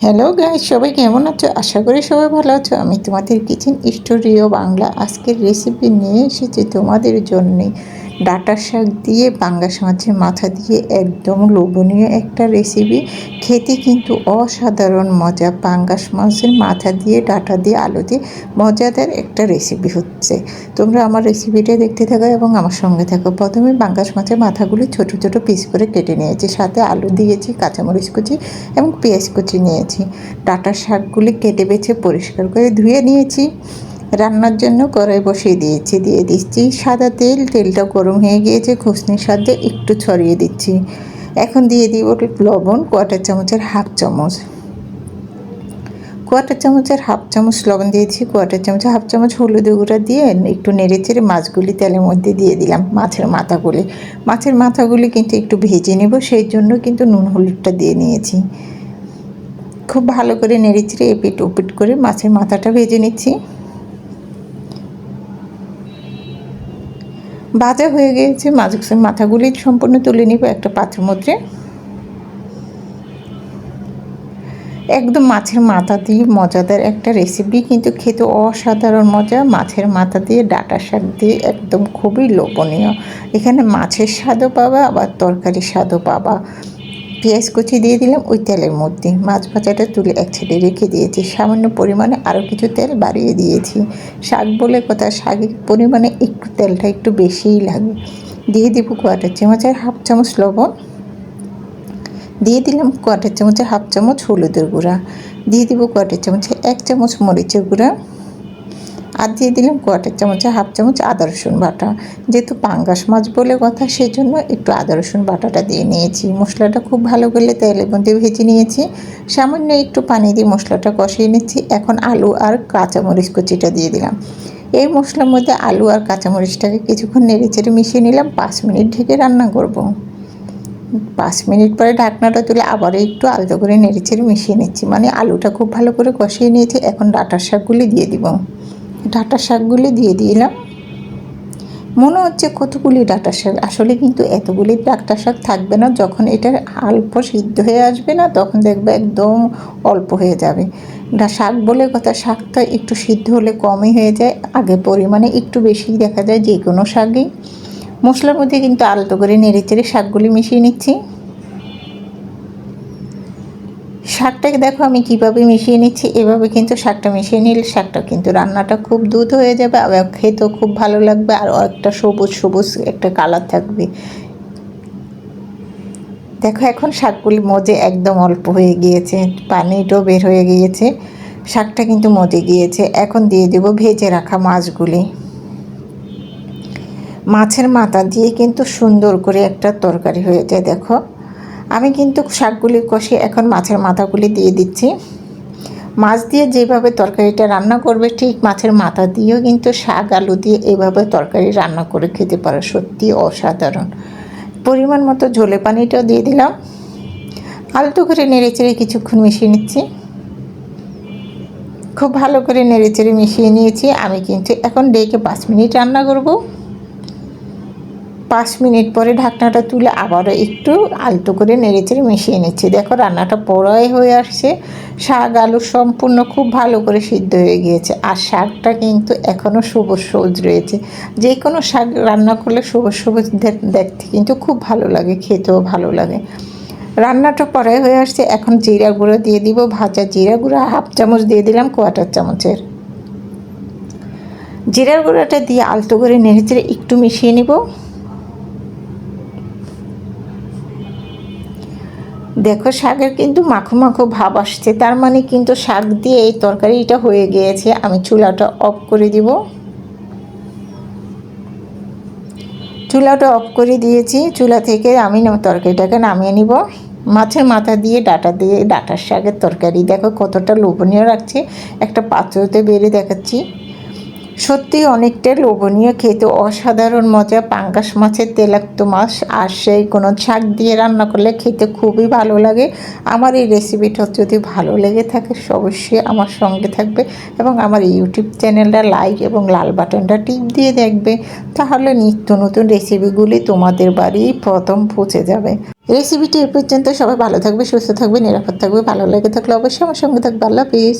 Hello guys সবাই কেমন আছো? আশা করি সবাই ভালো আছো। আমি তোমাদের কিচেন স্টুডিও বাংলা। আজকের রেসিপি নিয়ে এসেছি তোমাদের জন্যে। ডাটা শাক দিয়ে পাঙ্গাস মাছের মাথা দিয়ে একদম লোভনীয় একটা রেসিপি খেতে কিন্তু অসাধারণ মজা। পাঙ্গাস মাছের মাথা দিয়ে, ডাটা দিয়ে, আলু দিয়ে মজাদার একটা রেসিপি হচ্ছে। তোমরা আমার রেসিপিটা দেখতে থাকো এবং আমার সঙ্গে থাকো। প্রথমে পাঙ্গাস মাছের মাথাগুলি ছোট ছোট পিস করে কেটে নিয়েছি। সাথে আলু দিয়েছি, কাঁচামরিচ কুচি এবং পেঁয়াজ কুচি নিয়েছি। ডাটা শাকগুলি কেটে বেছে পরিষ্কার করে ধুয়ে নিয়েছি। রান্নার জন্য কড়াই বসিয়ে দিয়েছি, দিয়ে দিচ্ছি সাদা তেল। তেলটা গরম হয়ে গিয়েছে, খুসনির সাথে একটু ছড়িয়ে দিচ্ছি। এখন দিয়ে দিব লবণ কোয়াটার চামচের হাফ চামচ। কোয়াটার চামচের হাফ চামচ লবণ দিয়েছি কোয়াটার চামচের হাফ চামচ হলুদ গুঁড়া দিয়ে একটু নেড়ে চেড়ে মাছগুলি তেলের মধ্যে দিয়ে দিলাম, মাছের মাথাগুলি। মাছের মাথাগুলি কিন্তু একটু ভেজে নেব, সেই জন্য কিন্তু নুন হলুদটা দিয়ে নিয়েছি। খুব ভালো করে নেড়ে চেড়ে এপিট ওপিট করে মাছের মাথাটা ভেজে নিচ্ছি। ভাজা হয়ে গিয়েছে। মাঝে মাথাগুলি সম্পূর্ণ তুলে নিব একটা পাত্রের মধ্যে। একদম মাছের মাথা দিয়ে মজাদার একটা রেসিপি কিন্তু খেতে অসাধারণ মজা। মাছের মাথা দিয়ে, ডাটা শাক দিয়ে একদম খুবই লোভনীয়। এখানে মাছের স্বাদও পাবা, আবার তরকারির স্বাদও পাবা। পেঁয়াজ কুচি দিয়ে দিলাম ওই তেলের মধ্যে। মাছ ভাজাটা তুলে এক ছেড়ে রেখে দিয়েছি। সামান্য পরিমাণে আরও কিছু তেল বাড়িয়ে দিয়েছি। শাক বলে কথা, শাকের পরিমাণে একটু তেলটা একটু বেশিই লাগে। দিয়ে দিব কোয়াটার চামচের হাফ চামচ লবণ। দিয়ে দিলাম কোয়াটার চামচের হাফ চামচ হলুদের গুঁড়া। দিয়ে দিব কোয়াটার চামচে এক চামচ মরিচের গুঁড়া। আর দিয়ে দিলাম কোয়াটার চামচে, হাফ চামচ আদা রসুন বাটা। যেহেতু পাঙ্গাস মাছ বলে কথা, সেজন্য একটু আদা রসুন বাটাটা দিয়ে নিয়েছি। মশলাটা খুব ভালো করে তেলের মধ্যে ভেজে নিয়েছি। সামান্য একটু পানি দিয়ে মশলাটা কষিয়ে নিচ্ছি। এখন আলু আর কাঁচামরিচ কুচিটা দিয়ে দিলাম। এই মশলার মধ্যে আলু আর কাঁচামরিচটাকে কিছুক্ষণ নেড়ে চেড়ে মিশিয়ে নিলাম। পাঁচ মিনিট ঢেকে রান্না করব। পাঁচ মিনিট পরে ঢাকনাটা তুলে আবার একটু আলতো করে নেড়ে চেড়ে মিশিয়ে নিচ্ছি। মানে আলুটা খুব ভালো করে কষিয়ে নিয়েছি। এখন ডাটার শাকগুলি দিয়ে দিব। ডাটা শাকগুলি দিয়ে দিলাম। মনে হচ্ছে কতগুলি ডাটা শাক, আসলে কিন্তু এতগুলি ডাটা শাক থাকবে না, যখন এটা অল্প সিদ্ধ হয়ে আসবে না, তখন দেখবে একদম অল্প হয়ে যাবে। শাক বলে কথা শাকটা একটু সিদ্ধ হলে কমই হয়ে যায়, আগে পরিমাণে একটু বেশি দেখা যায় যে কোনো শাকই। মশলার মধ্যে কিন্তু আলতো করে নেড়ে চেড়ে শাকগুলি মিশিয়ে নিচ্ছি। শাকটাকে দেখো, আমি কীভাবে মিশিয়ে নিচ্ছি। এভাবে কিন্তু শাকটা মিশিয়ে নিলে শাকটা কিন্তু রান্নাটা খুব দুধ হয়ে যাবে আর খেতেও খুব ভালো লাগবে আর একটা সবুজ সবুজ একটা কালার থাকবে। দেখো, এখন শাকগুলি মজে একদম অল্প হয়ে গিয়েছে, পানিটাও বের হয়ে গিয়েছে। শাকটা কিন্তু মজে গিয়েছে। এখন দিয়ে দেব ভেজে রাখা মাছগুলি। মাছের মাথা দিয়ে কিন্তু সুন্দর করে একটা তরকারি হয়ে যায়, দেখো। আমি কিন্তু শাকগুলি কষে এখন মাছের মাথাগুলি দিয়ে দিচ্ছি। মাছ দিয়ে যেভাবে তরকারিটা রান্না করবে, ঠিক মাছের মাথা দিয়েও কিন্তু শাক আলু দিয়ে এভাবে তরকারি রান্না করে খেতে পারো। সত্যি অসাধারণ। পরিমাণ মতো ঝোলে পানিটাও দিয়ে দিলাম। আলতো করে নেড়ে চেড়ে কিছুক্ষণ মিশিয়ে নিচ্ছি। খুব ভালো করে নেড়ে চেড়ে মিশিয়ে নিয়েছি। আমি কিন্তু এখন ডেকে পাঁচ মিনিট রান্না করব। পাঁচ মিনিট পরে ঢাকনাটা তুলে আবারও একটু আলতো করে নেড়েচেড়ে মিশিয়ে নিচ্ছি। দেখো রান্নাটা পড়াই হয়ে আসছে। শাক, আলু সম্পূর্ণ খুব ভালো করে সিদ্ধ হয়ে গিয়েছে। আর শাকটা কিন্তু এখনও সবুজ সবুজ রয়েছে। যে কোনো শাক রান্না করলে সবুজ সবুজ দেখতে কিন্তু খুব ভালো লাগে, খেতেও ভালো লাগে। রান্নাটা পরে হয়ে আসছে। এখন জিরা গুঁড়ো দিয়ে দিব, ভাজা জিরা গুঁড়ো, হাফ চামচ দিয়ে দিলাম কোয়াটার চামচের। জিরার গুঁড়োটা দিয়ে আলতো করে নেড়েচেড়ে একটু মিশিয়ে নিব। দেখো, শাকের কিন্তু মাখো মাখো ভাব আসছে। তার মানে কিন্তু শাক দিয়ে এই তরকারিটা হয়ে গিয়েছে। আমি চুলাটা অফ করে দিব। চুলাটা অফ করে দিয়েছি। চুলা থেকে আমি তরকারিটাকে নামিয়ে নিব। মাছের মাথা দিয়ে ডাটা দিয়ে ডাটার শাকের তরকারি। দেখো, কতটা লোভনীয় রাখছে একটা পাত্রতে বেড়ে দেখাচ্ছি। সত্যি অনেকটা লোভনীয় খেতে। অসাধারণ মজা, পাঙ্গাস মাছের তেলাক্ত মাছ আর সেই কোনো শাক দিয়ে রান্না করলে খেতে খুবই ভালো লাগে। আমার এই রেসিপিটা যদি ভালো লেগে থাকে, অবশ্যই আমার সঙ্গে থাকবে এবং আমার ইউটিউব চ্যানেলটা লাইক এবং লাল বাটনটা টিপ দিয়ে দেখবে। তাহলে নিত্য নতুন রেসিপিগুলি তোমাদের বাড়ি প্রথম পৌঁছে যাবে। রেসিপিটি এ পর্যন্ত সবাই ভালো থাকবে, সুস্থ থাকবে, নিরাপদ থাকবে, ভালো লেগে থাকলে অবশ্যই আমার সঙ্গে থাকবে। আল্লাহ হাফিজ।